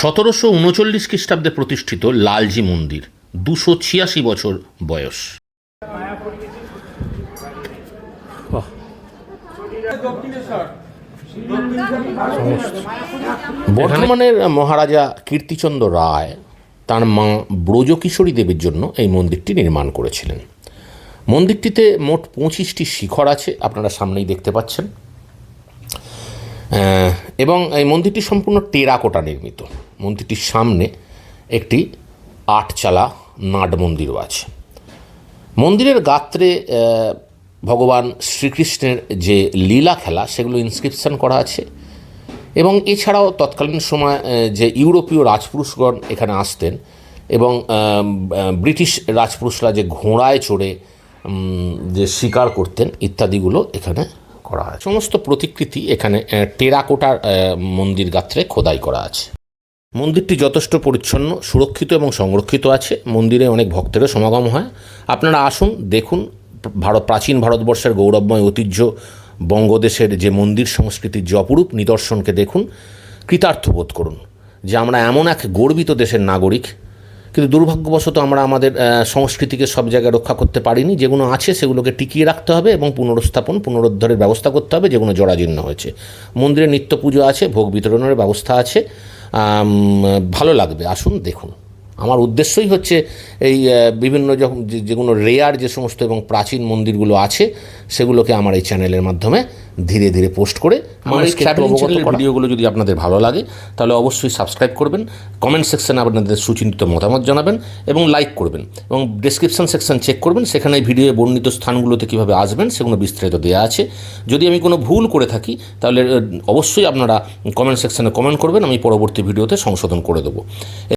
সতেরোশো উনচল্লিশ খ্রিস্টাব্দে প্রতিষ্ঠিত লালজি মন্দির দুশো ছিয়াশি বছর বয়স। বর্ধমানের মহারাজা কীর্তিচন্দ্র রায় তার মা ব্রজকিশোরী দেবীর জন্য এই মন্দিরটি নির্মাণ করেছিলেন। মন্দিরটিতে মোট পঁচিশটি শিখর আছে আপনারা সামনেই দেখতে পাচ্ছেন। এবং এই মন্দিরটি সম্পূর্ণ টেরাকোটা নির্মিত। মন্দিরটির সামনে একটি আটচালা নাট মন্দিরও আছে। মন্দিরের গাত্রে ভগবান শ্রীকৃষ্ণের যে লীলা খেলা, সেগুলো ইনস্ক্রিপশন করা আছে। এবং এছাড়াও তৎকালীন সময় যে ইউরোপীয় রাজপুরুষগণ এখানে আসতেন এবং ব্রিটিশ রাজপুরুষরা যে ঘোড়ায় চড়ে যে শিকার করতেন, ইত্যাদিগুলো এখানে করা হয় সমস্ত প্রতিকৃতি এখানে টেরাকোটার মন্দির গাত্রে খোদাই করা আছে। মন্দিরটি যথেষ্ট পরিচ্ছন্ন, সুরক্ষিত এবং সংরক্ষিত আছে। মন্দিরে অনেক ভক্তেরও সমাগম হয়। আপনারা আসুন, দেখুন, ভারত, প্রাচীন ভারতবর্ষের গৌরবময় ঐতিহ্য, বঙ্গদেশের যে মন্দির সংস্কৃতির যে অপরূপ নিদর্শনকে দেখুন কৃতার্থ বোধ করুন, যে আমরা এমন এক গর্বিত দেশের নাগরিক কিন্তু দুর্ভাগ্যবশত আমরা আমাদের সংস্কৃতিকে সব জায়গায় রক্ষা করতে পারিনি। যেগুলো আছে সেগুলোকে টিকিয়ে রাখতে হবে এবং পুনরুস্থাপন পুনরুদ্ধারের ব্যবস্থা করতে হবে, যেগুলো জরাজীর্ণ হয়েছে। মন্দিরে নিত্য পুজো আছে, ভোগ বিতরণের ব্যবস্থা আছে। ভালো লাগবে। আসুন, দেখুন। আমার উদ্দেশ্যই হচ্ছে এই বিভিন্ন যখন যে- যেগুলো রেয়ার যে সমস্ত এবং প্রাচীন মন্দিরগুলো আছে সেগুলোকে আমার এই চ্যানেলের মাধ্যমে ধীরে ধীরে পোস্ট করে ভিডিওগুলো যদি আপনাদের ভালো লাগে তাহলে অবশ্যই সাবস্ক্রাইব করবেন কমেন্ট সেকশানে আপনাদের সুচিন্তিত মতামত জানাবেন এবং লাইক করবেন এবং ডেসক্রিপশন সেকশন চেক করবেন সেখানে এই ভিডিওয়ে বর্ণিত স্থানগুলোতে কীভাবে আসবেন সেগুলো বিস্তারিত দেওয়া আছে। যদি আমি কোনো ভুল করে থাকি তাহলে অবশ্যই আপনারা কমেন্ট সেকশানে কমেন্ট করবেন আমি পরবর্তী ভিডিওতে সংশোধন করে দেবো।